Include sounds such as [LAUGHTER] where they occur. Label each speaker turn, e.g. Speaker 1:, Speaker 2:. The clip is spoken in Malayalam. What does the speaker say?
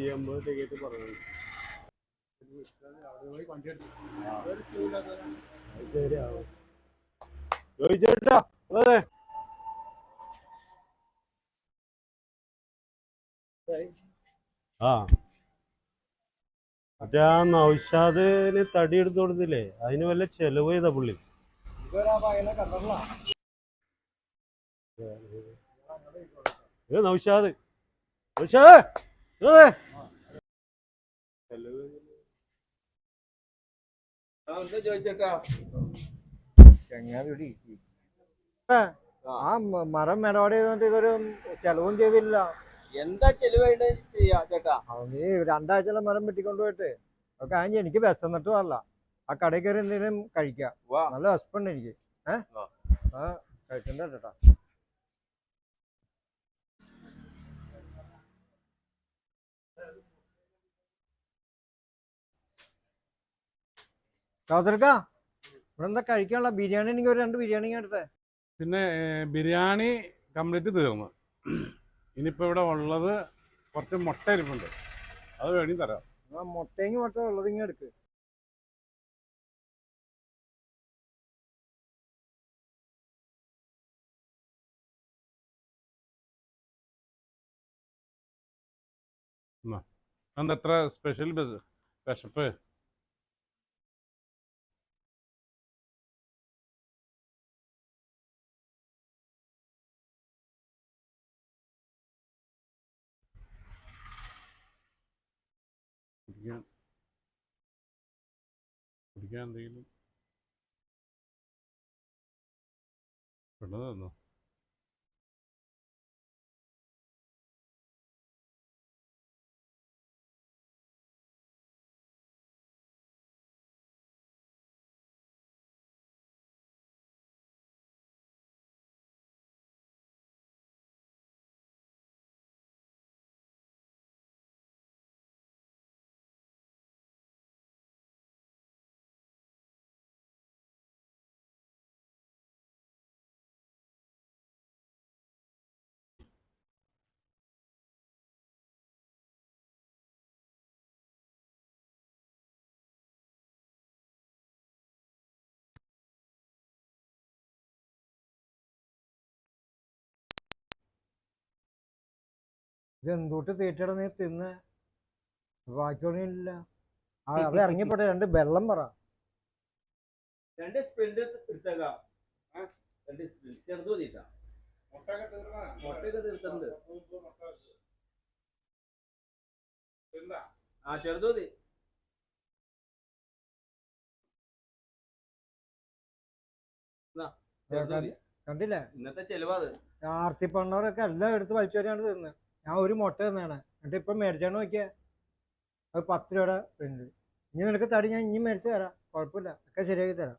Speaker 1: നൂറ്റി അമ്പത് ടിക്കറ്റ് പറഞ്ഞു മറ്റേ ആ നൗഷാദിന് തടി എടുത്തു കൊടുത്തില്ലേ? അതിന് വല്ല ചെലവ് ചെയ്ത പുള്ളി. നൌഷാദ്. നൗഷാദ്
Speaker 2: നൗഷാദ് ആ മരം മെനോട് ചെയ്തോണ്ട് ഇതൊരു ചെലവും ചെയ്തില്ല.
Speaker 3: എന്താ ചെലവായിട്ട് ചെയ്യാ ചേട്ടാ?
Speaker 2: രണ്ടാഴ്ചയുള്ള മരം വെട്ടിക്കൊണ്ട് പോയിട്ട് ഒക്കെ ആഞ്ഞ് എനിക്ക് വിശന്നിട്ടും അല്ല ആ കടയിൽ കയറി എന്തെങ്കിലും കഴിക്കാം.
Speaker 3: വാ.
Speaker 2: നല്ല വിശപ്പുണ്ട് എനിക്ക്. ഏഹ്
Speaker 3: ആ.
Speaker 2: ആ കഴിക്കണ്ട ചേട്ടാ. കാതർക്ക ഇവിടെ എന്താ കഴിക്കാനുള്ള ബിരിയാണി എനിക്ക് ഒരു രണ്ട് ബിരിയാണി എടുത്തേ.
Speaker 4: പിന്നെ ബിരിയാണി കംപ്ലീറ്റ് തീർന്നു. ഇനിയിപ്പോൾ ഇവിടെ ഉള്ളത് കുറച്ച് മുട്ട ഇരിപ്പുണ്ട് അത് വേണി തരാം.
Speaker 2: ആ മുട്ടയെങ്കി മുട്ട ഉള്ളത് ഇങ്ങനെ എടുക്ക്.
Speaker 4: എന്താ എത്ര സ്പെഷ്യൽ വിശപ്പ് കുടിക്കാൻ കുടിക്കാൻ എന്തെങ്കിലും വെള്ളം തന്നോ
Speaker 2: ഇത് എന്തൂട്ട് തീറ്റയുടെ നീ തിന്ന്? ബാക്കിയൊന്നുമില്ല ആ [LAUGHS] അത് ഇറങ്ങിപ്പോട്ടെ. രണ്ട് വെള്ളം പറ.
Speaker 3: രണ്ട് സ്പ്രിന്റ് എടുത്തേക്കാം. രണ്ട് സ്പ്രിന്റ് ചെറുത് മതിട്ടാ. മുട്ടയൊക്കെ തീർത്തുണ്ട് ആ.
Speaker 2: കണ്ടില്ലേ?
Speaker 3: ഇന്നത്തെ ചെലവാത് ആർത്തി
Speaker 2: പണ്ണവരൊക്കെ എല്ലാം എടുത്ത് വലിച്ചവരാണ് തിന്ന്. ഞാൻ ഒരു മുട്ട തന്നെയാണ് എന്നിട്ട് ഇപ്പം മേടിച്ചാണ് നോക്കിയാ. അത് പത്ത് രൂപയുടെ ഉണ്ട് ഇനി നിനക്ക് തടി ഞാൻ ഇനി മേടിച്ച് തരാം. കുഴപ്പമില്ല. ഒക്കെ ശരിയാക്കി തരാം.